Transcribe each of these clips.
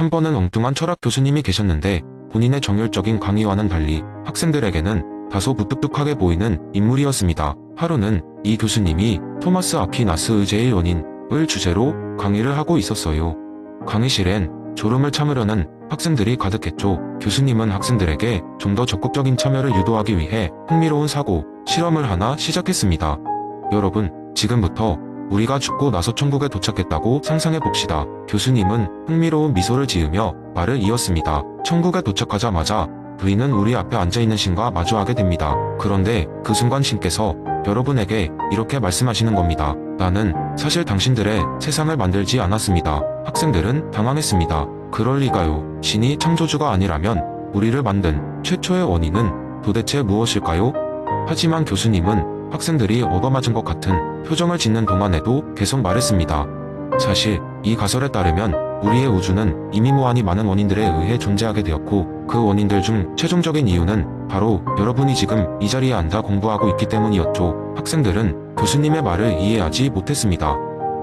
한 번은 엉뚱한 철학 교수님이 계셨는데 본인의 정열적인 강의와는 달리 학생들에게는 다소 무뚝뚝하게 보이는 인물이었습니다. 하루는 이 교수님이 토마스 아퀴나스 의제의 원인을 주제로 강의를 하고 있었어요. 강의실엔 졸음을 참으려는 학생들이 가득했죠. 교수님은 학생들에게 좀 더 적극적인 참여를 유도하기 위해 흥미로운 사고, 실험을 하나 시작했습니다. 여러분, 지금부터 우리가 죽고 나서 천국에 도착했다고 상상해 봅시다. 교수님은 흥미로운 미소를 지으며 말을 이었습니다. 천국에 도착하자마자 부인은 우리 앞에 앉아 있는 신과 마주하게 됩니다. 그런데 그 순간 신께서 여러분에게 이렇게 말씀하시는 겁니다. 나는 사실 당신들의 세상을 만들지 않았습니다. 학생들은 당황했습니다. 그럴 리가요. 신이 창조주가 아니라면 우리를 만든 최초의 원인은 도대체 무엇일까요? 하지만 교수님은 학생들이 얻어맞은 것 같은 표정을 짓는 동안에도 계속 말했습니다. 사실 이 가설에 따르면 우리의 우주는 이미 무한히 많은 원인들에 의해 존재하게 되었고 그 원인들 중 최종적인 이유는 바로 여러분이 지금 이 자리에 앉아 공부하고 있기 때문이었죠. 학생들은 교수님의 말을 이해하지 못했습니다.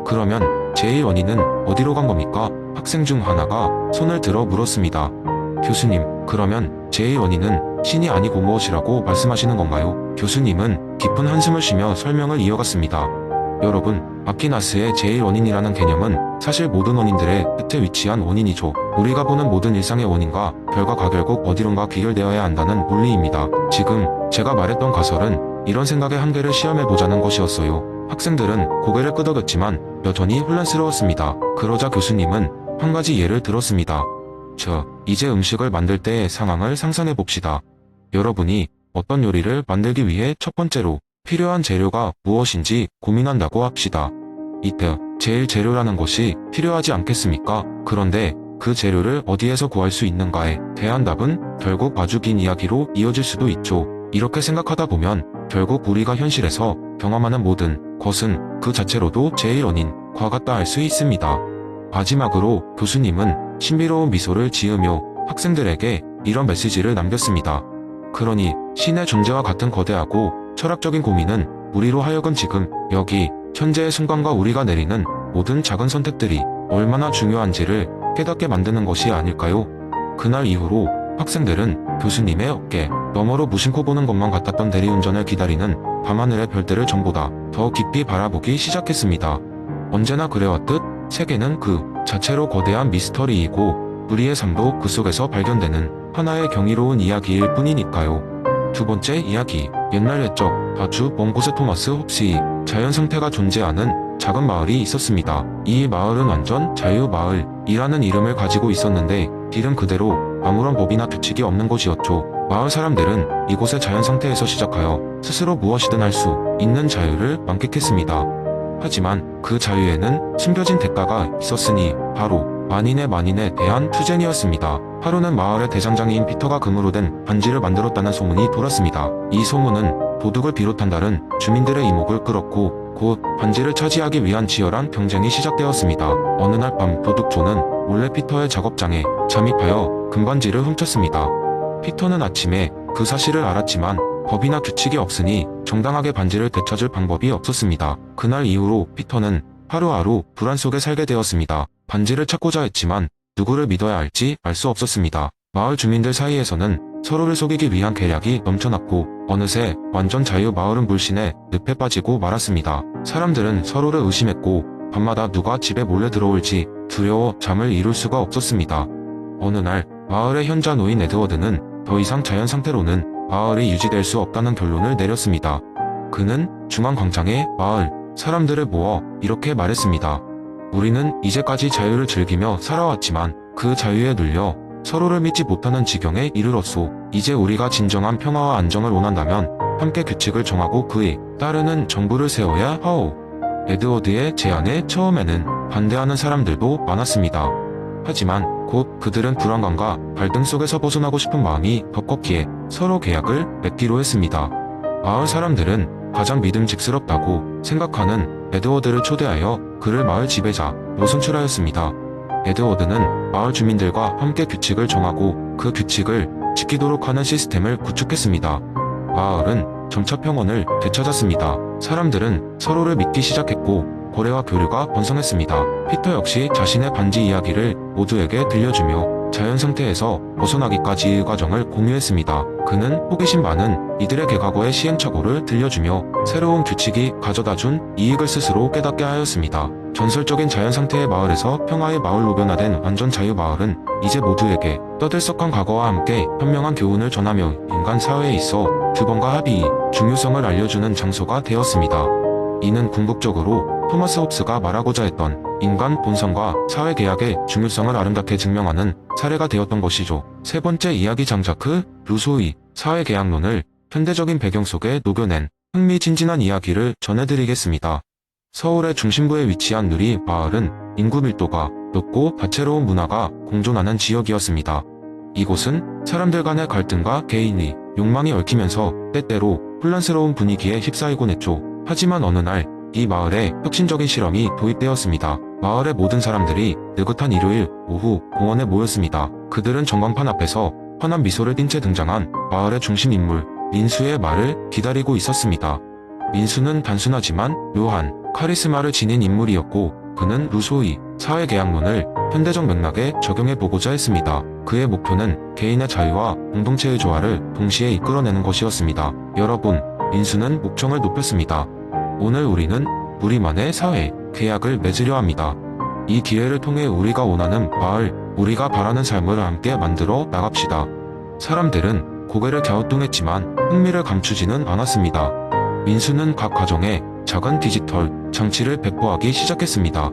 그러면 제1 원인은 어디로 간 겁니까? 학생 중 하나가 손을 들어 물었습니다. 교수님, 그러면 제1 원인은 신이 아니고 무엇이라고 말씀하시는 건가요? 교수님은 깊은 한숨을 쉬며 설명을 이어갔습니다. 여러분, 아키나스의 제1원인이라는 개념은 사실 모든 원인들의 끝에 위치한 원인이죠. 우리가 보는 모든 일상의 원인과 결과가 결국 어디론가 귀결되어야 한다는 논리입니다. 지금 제가 말했던 가설은 이런 생각의 한계를 시험해보자는 것이었어요. 학생들은 고개를 끄덕였지만 여전히 혼란스러웠습니다. 그러자 교수님은 한 가지 예를 들었습니다. 저, 이제 음식을 만들 때의 상황을 상상해 봅시다. 여러분이 어떤 요리를 만들기 위해 첫 번째로 필요한 재료가 무엇인지 고민한다고 합시다. 이때 제일 재료라는 것이 필요하지 않겠습니까? 그런데 그 재료를 어디에서 구할 수 있는가에 대한 답은 결국 아주 긴 이야기로 이어질 수도 있죠. 이렇게 생각하다 보면 결국 우리가 현실에서 경험하는 모든 것은 그 자체로도 제1원인과 같다 할 수 있습니다. 마지막으로 교수님은 신비로운 미소를 지으며 학생들에게 이런 메시지를 남겼습니다. 그러니 신의 존재와 같은 거대하고 철학적인 고민은 우리로 하여금 지금 여기 현재의 순간과 우리가 내리는 모든 작은 선택들이 얼마나 중요한지를 깨닫게 만드는 것이 아닐까요? 그날 이후로 학생들은 교수님의 어깨 너머로 무심코 보는 것만 같았던 대리운전을 기다리는 밤하늘의 별들을 전보다 더 깊이 바라보기 시작했습니다. 언제나 그래왔듯 세계는 그 자체로 거대한 미스터리이고 우리의 삶도 그 속에서 발견되는 하나의 경이로운 이야기일 뿐이니까요. 두 번째 이야기. 옛날 옛적 아주 먼 곳에 토마스 홉스이 자연 상태가 존재하는 작은 마을이 있었습니다. 이 마을은 완전 자유 마을이라는 이름을 가지고 있었는데 이름 그대로 아무런 법이나 규칙이 없는 곳이었죠. 마을 사람들은 이곳의 자연 상태에서 시작하여 스스로 무엇이든 할 수 있는 자유를 만끽했습니다. 하지만 그 자유에는 숨겨진 대가가 있었으니 바로 만인의 만인에 대한 투쟁이었습니다. 하루는 마을의 대장장이인 피터가 금으로 된 반지를 만들었다는 소문이 돌았습니다. 이 소문은 도둑을 비롯한 다른 주민들의 이목을 끌었고 곧 반지를 차지하기 위한 치열한 경쟁이 시작되었습니다. 어느 날 밤 도둑조는 몰래 피터의 작업장에 잠입하여 금반지를 훔쳤습니다. 피터는 아침에 그 사실을 알았지만 법이나 규칙이 없으니 정당하게 반지를 되찾을 방법이 없었습니다. 그날 이후로 피터는 하루하루 불안 속에 살게 되었습니다. 반지를 찾고자 했지만 누구를 믿어야 할지 알 수 없었습니다. 마을 주민들 사이에서는 서로를 속이기 위한 계략이 넘쳐났고 어느새 완전 자유 마을은 물씬에 늪에 빠지고 말았습니다. 사람들은 서로를 의심했고 밤마다 누가 집에 몰래 들어올지 두려워 잠을 이룰 수가 없었습니다. 어느 날 마을의 현자 노인 에드워드는 더 이상 자연 상태로는 마을이 유지될 수 없다는 결론을 내렸습니다. 그는 중앙 광장에 마을 사람들을 모아 이렇게 말했습니다. 우리는 이제까지 자유를 즐기며 살아왔지만 그 자유에 눌려 서로를 믿지 못하는 지경에 이르렀소. 이제 우리가 진정한 평화와 안정을 원한다면 함께 규칙을 정하고 그에 따르는 정부를 세워야 하오. 에드워드의 제안에 처음에는 반대하는 사람들도 많았습니다. 하지만 곧 그들은 불안감과 갈등 속에서 벗어나고 싶은 마음이 더 컸기에 서로 계약을 맺기로 했습니다. 마을 사람들은 가장 믿음직스럽다고 생각하는 에드워드를 초대하여 그를 마을 지배자로 선출하였습니다. 에드워드는 마을 주민들과 함께 규칙을 정하고 그 규칙을 지키도록 하는 시스템을 구축했습니다. 마을은 점차 평온을 되찾았습니다. 사람들은 서로를 믿기 시작했고 거래와 교류가 번성했습니다. 피터 역시 자신의 반지 이야기를 모두에게 들려주며 자연 상태에서 벗어나기까지의 과정을 공유했습니다. 그는 호기심 많은 이들에게 과거의 시행착오를 들려주며 새로운 규칙이 가져다준 이익을 스스로 깨닫게 하였습니다. 전설적인 자연 상태의 마을에서 평화의 마을로 변화된 완전 자유 마을은 이제 모두에게 떠들썩한 과거와 함께 현명한 교훈을 전하며 인간 사회에 있어 규범과 합의의 중요성을 알려주는 장소가 되었습니다. 이는 궁극적으로 토마스 홉스가 말하고자 했던 인간 본성과 사회 계약의 중요성을 아름답게 증명하는 사례가 되었던 것이죠. 세 번째 이야기 장자크 루소의 사회 계약론을 현대적인 배경 속에 녹여낸 흥미진진한 이야기를 전해드리겠습니다. 서울의 중심부에 위치한 누리 마을은 인구 밀도가 높고 다채로운 문화가 공존하는 지역이었습니다. 이곳은 사람들 간의 갈등과 개인의 욕망이 얽히면서 때때로 혼란스러운 분위기에 휩싸이곤 했죠. 하지만 어느 날 이 마을에 혁신적인 실험이 도입되었습니다. 마을의 모든 사람들이 느긋한 일요일 오후 공원에 모였습니다. 그들은 전광판 앞에서 환한 미소를 띤 채 등장한 마을의 중심 인물 민수의 말을 기다리고 있었습니다. 민수는 단순하지만 묘한 카리스마를 지닌 인물이었고 그는 루소의 사회계약론을 현대적 맥락에 적용해 보고자 했습니다. 그의 목표는 개인의 자유와 공동체의 조화를 동시에 이끌어내는 것이었습니다. 여러분, 민수는 목청을 높였습니다. 오늘 우리는 우리만의 사회 계약을 맺으려 합니다. 이 기회를 통해 우리가 원하는 마을, 우리가 바라는 삶을 함께 만들어 나갑시다. 사람들은 고개를 갸우뚱했지만 흥미를 감추지는 않았습니다. 민수는 각 가정에 작은 디지털 장치를 배포하기 시작했습니다.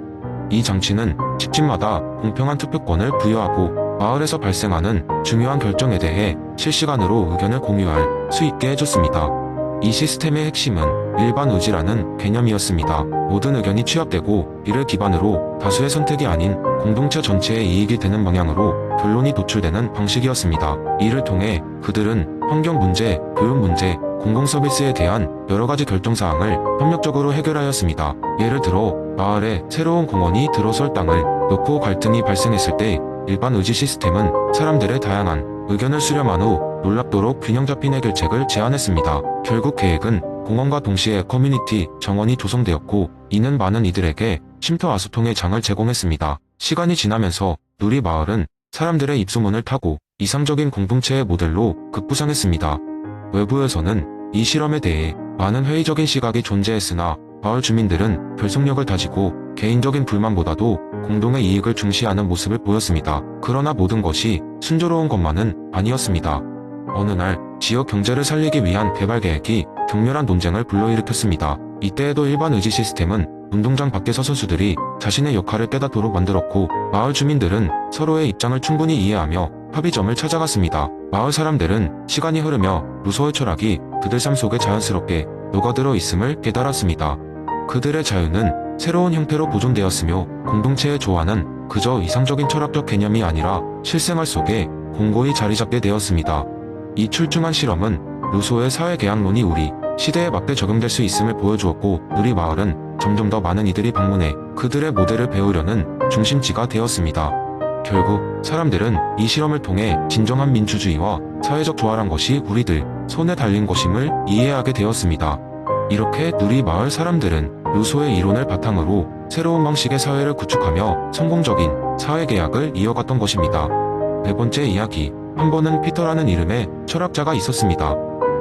이 장치는 집집마다 공평한 투표권을 부여하고 마을에서 발생하는 중요한 결정에 대해 실시간으로 의견을 공유할 수 있게 해줬습니다. 이 시스템의 핵심은 일반 의지라는 개념이었습니다. 모든 의견이 취합되고 이를 기반으로 다수의 선택이 아닌 공동체 전체의 이익이 되는 방향으로 결론이 도출되는 방식이었습니다. 이를 통해 그들은 환경 문제, 교육 문제, 공공 서비스에 대한 여러 가지 결정 사항을 협력적으로 해결하였습니다. 예를 들어 마을에 새로운 공원이 들어설 땅을 놓고 갈등이 발생했을 때 일반 의지 시스템은 사람들의 다양한 의견을 수렴한 후 놀랍도록 균형 잡힌 해결책을 제안했습니다. 결국 계획은 공원과 동시에 커뮤니티 정원이 조성되었고 이는 많은 이들에게 쉼터 아수통의 장을 제공했습니다. 시간이 지나면서 누리 마을은 사람들의 입소문을 타고 이상적인 공동체의 모델로 급부상했습니다. 외부에서는 이 실험에 대해 많은 회의적인 시각이 존재했으나 마을 주민들은 결속력을 다지고 개인적인 불만보다도 공동의 이익을 중시하는 모습을 보였습니다. 그러나 모든 것이 순조로운 것만은 아니었습니다. 어느 날 지역 경제를 살리기 위한 개발 계획이 격렬한 논쟁을 불러일으켰습니다. 이때에도 일반 의지 시스템은 운동장 밖에서 선수들이 자신의 역할을 깨닫도록 만들었고 마을 주민들은 서로의 입장을 충분히 이해하며 합의점을 찾아갔습니다. 마을 사람들은 시간이 흐르며 루소의 철학이 그들 삶 속에 자연스럽게 녹아들어 있음을 깨달았습니다. 그들의 자유는 새로운 형태로 보존되었으며 공동체의 조화는 그저 이상적인 철학적 개념이 아니라 실생활 속에 공고히 자리 잡게 되었습니다. 이 출중한 실험은 루소의 사회계약론이 우리 시대에 맞게 적용될 수 있음을 보여주었고 누리 마을은 점점 더 많은 이들이 방문해 그들의 모델을 배우려는 중심지가 되었습니다. 결국 사람들은 이 실험을 통해 진정한 민주주의와 사회적 조화란 것이 우리들 손에 달린 것임을 이해하게 되었습니다. 이렇게 누리 마을 사람들은 루소의 이론을 바탕으로 새로운 방식의 사회를 구축하며 성공적인 사회계약을 이어갔던 것입니다. 네 번째 이야기. 한 번은 피터라는 이름의 철학자가 있었습니다.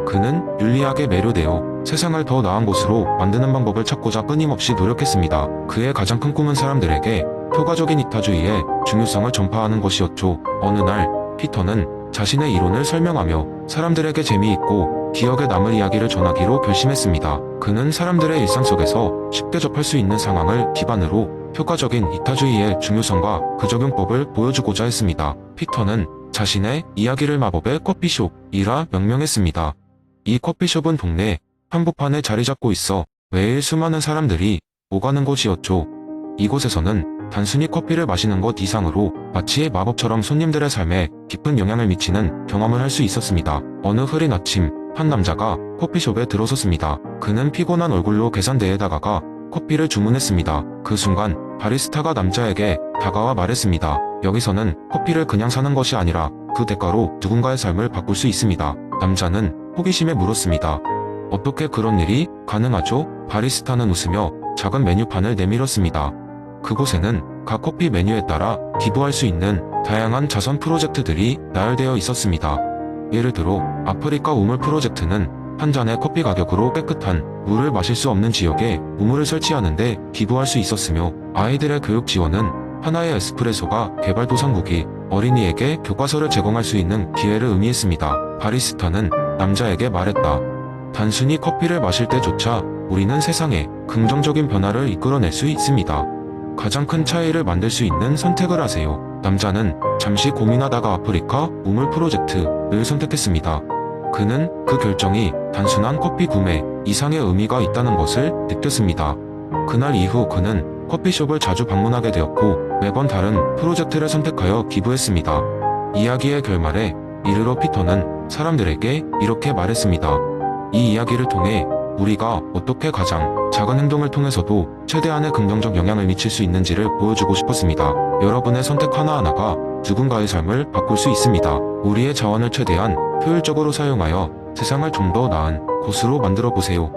그는 윤리학에 매료되어 세상을 더 나은 곳으로 만드는 방법을 찾고자 끊임없이 노력했습니다. 그의 가장 큰 꿈은 사람들에게 효과적인 이타주의의 중요성을 전파하는 것이었죠. 어느 날 피터는 자신의 이론을 설명하며 사람들에게 재미있고 기억에 남을 이야기를 전하기로 결심했습니다. 그는 사람들의 일상 속에서 쉽게 접할 수 있는 상황을 기반으로 효과적인 이타주의의 중요성과 그 적용법을 보여주고자 했습니다. 피터는 자신의 이야기를 마법의 커피숍이라 명명했습니다. 이 커피숍은 동네 한복판에 자리 잡고 있어 매일 수많은 사람들이 오가는 곳이었죠. 이곳에서는 단순히 커피를 마시는 것 이상으로 마치 마법처럼 손님들의 삶에 깊은 영향을 미치는 경험을 할 수 있었습니다. 어느 흐린 아침, 한 남자가 커피숍에 들어섰습니다. 그는 피곤한 얼굴로 계산대에 다가가 커피를 주문했습니다. 그 순간 바리스타가 남자에게 다가와 말했습니다. 여기서는 커피를 그냥 사는 것이 아니라 그 대가로 누군가의 삶을 바꿀 수 있습니다. 남자는 호기심에 물었습니다. 어떻게 그런 일이 가능하죠? 바리스타는 웃으며 작은 메뉴판을 내밀었습니다. 그곳에는 각 커피 메뉴에 따라 기부할 수 있는 다양한 자선 프로젝트들이 나열되어 있었습니다. 예를 들어 아프리카 우물 프로젝트는 한 잔의 커피 가격으로 깨끗한 물을 마실 수 없는 지역에 우물을 설치하는데 기부할 수 있었으며 아이들의 교육 지원은 하나의 에스프레소가 개발도상국이 어린이에게 교과서를 제공할 수 있는 기회를 의미했습니다. 바리스타는 남자에게 말했다. 단순히 커피를 마실 때조차 우리는 세상에 긍정적인 변화를 이끌어낼 수 있습니다. 가장 큰 차이를 만들 수 있는 선택을 하세요. 남자는 잠시 고민하다가 아프리카 우물 프로젝트를 선택했습니다. 그는 그 결정이 단순한 커피 구매 이상의 의미가 있다는 것을 느꼈습니다. 그날 이후 그는 커피숍을 자주 방문하게 되었고 매번 다른 프로젝트를 선택하여 기부했습니다. 이야기의 결말에 이르러 피터는 사람들에게 이렇게 말했습니다. 이 이야기를 통해 우리가 어떻게 가장 작은 행동을 통해서도 최대한의 긍정적 영향을 미칠 수 있는지를 보여주고 싶었습니다. 여러분의 선택 하나하나가 누군가의 삶을 바꿀 수 있습니다. 우리의 자원을 최대한 효율적으로 사용하여 세상을 좀 더 나은 곳으로 만들어 보세요.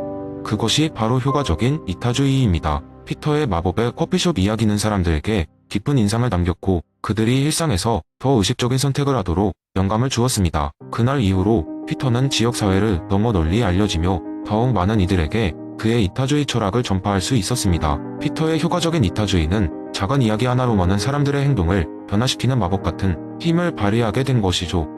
그것이 바로 효과적인 이타주의입니다. 피터의 마법의 커피숍 이야기는 사람들에게 깊은 인상을 남겼고 그들이 일상에서 더 의식적인 선택을 하도록 영감을 주었습니다. 그날 이후로 피터는 지역사회를 너무 널리 알려지며 더욱 많은 이들에게 그의 이타주의 철학을 전파할 수 있었습니다. 피터의 효과적인 이타주의는 작은 이야기 하나로 많은 사람들의 행동을 변화시키는 마법 같은 힘을 발휘하게 된 것이죠.